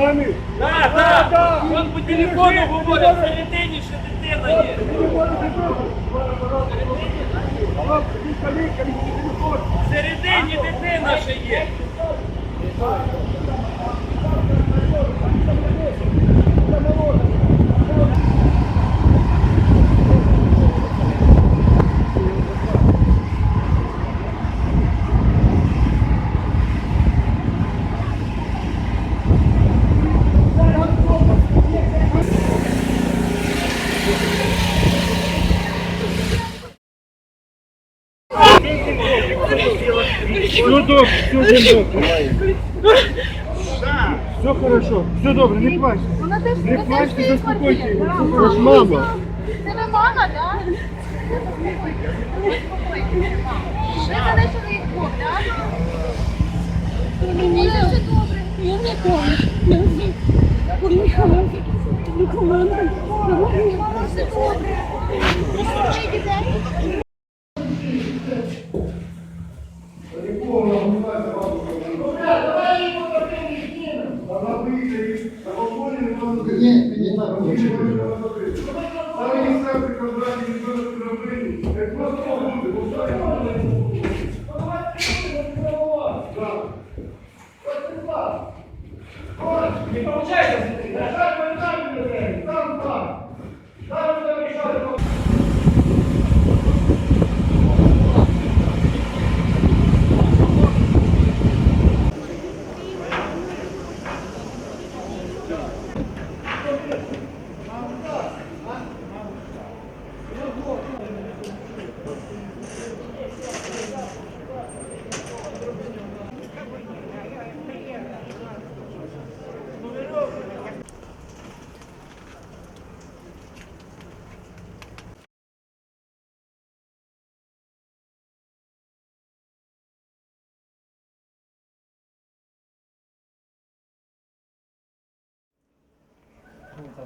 нами? Да, да, да. Він по телефону говорить, всередині ще дитина є. Всередині дитина ще є. Все добре, все добре. Все хорошо, все добре, не плачте. Вона теж Не плачте, заспокойтесь. квартирі. Це ж мама. Це ви мама, так? Ви залишили їх двох, так? Мені все добре. Я не все добре. Двоє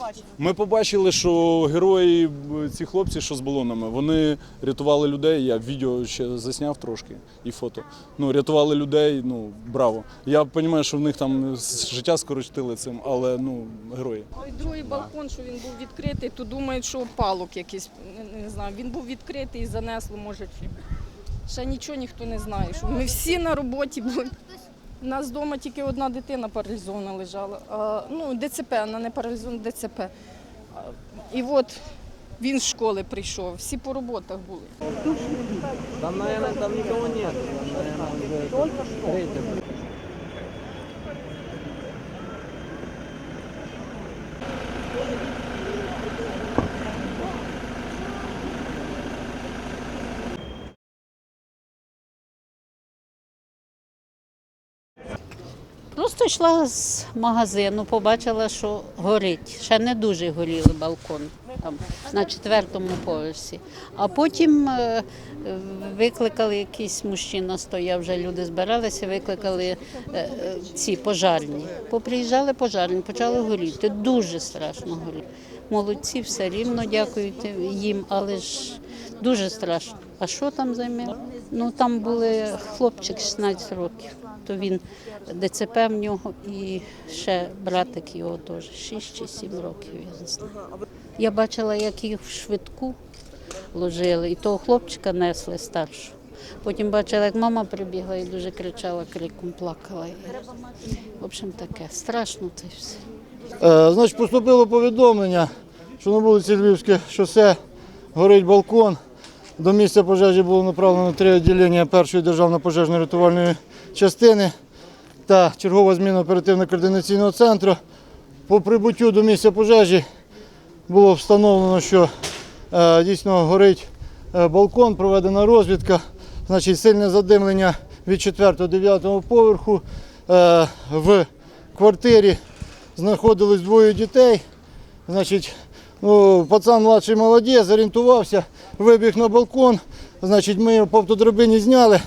дітей? Ми побачили, що герої, ці хлопці, що з балонами, вони рятували людей. Я відео ще засняв трошки і фото. Ну, рятували людей, ну браво. Я розумію, що в них там життя скоротили цим, але ну, герої. Ой, другий балкон, що він був відкритий, то думають, що палок якийсь, не, не знаю. Він був відкритий і занесло, може. Ще нічого ніхто не знає. Що ми всі на роботі були. У нас вдома тільки одна дитина паралізована лежала. А, ну, ДЦП, вона не паралізована, ДЦП. А, і от він з школи прийшов, всі по роботах були. Там, мабуть, там нікого немає. Тільки что. Просто йшла з магазину, побачила, що горить. Ще не дуже горіли балкон там, на четвертому поверсі. А потім е, викликали якийсь мужчина, стояв вже люди збиралися, викликали е, е, ці пожарні. Поприїжджали пожарні, почали горіти. Дуже страшно горіти. Молодці, все рівно дякують їм, але ж дуже страшно. А що там займе? Ну там були хлопчик 16 років, то він ДЦП в нього і ще братик його теж 6 чи 7 років, я не знаю. Я бачила, як їх в швидку ложили, і того хлопчика несли старшого. Потім бачила, як мама прибігла і дуже кричала, криком плакала. В общем, таке страшно це все. Е, Значить, поступило повідомлення, що на вулиці Львівське шосе горить балкон. До місця пожежі було направлено три відділення першої державної пожежно-рятувальної частини та чергова зміна оперативно-координаційного центру. По прибуттю до місця пожежі було встановлено, що е, дійсно горить е, балкон, проведена розвідка. Значить, сильне задимлення від 4-9 поверху е, в квартирі знаходились двоє дітей. Значить, ну, пацан младший молодець, зорієнтувався, вибіг на балкон. Значить, ми його по автодрабині зняли.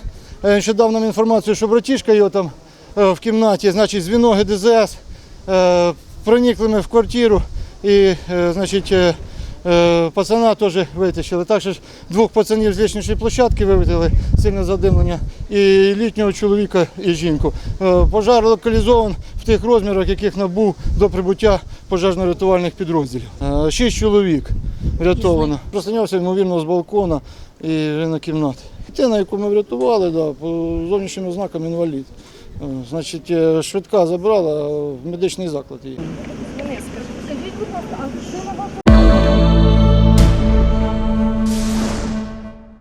Е, Він ще дав нам інформацію, що братішка його там е, в кімнаті, значить, звіно ДЗС. Е, проникли ми в квартиру і, значить, Пацана теж витащили. Також двох пацанів з лічнішої площадки вивезли, сильне задимлення, і літнього чоловіка і жінку. Е, Пожар локалізований в тих розмірах, яких набув до прибуття пожежно-рятувальних підрозділів. Е, Шість чоловік врятовано. Проснявся, ймовірно, з балкона і вже на кімнат. Дитина, яку ми врятували, да, по зовнішнім ознакам інвалід. Е, Значить, е, швидка забрала в медичний заклад її.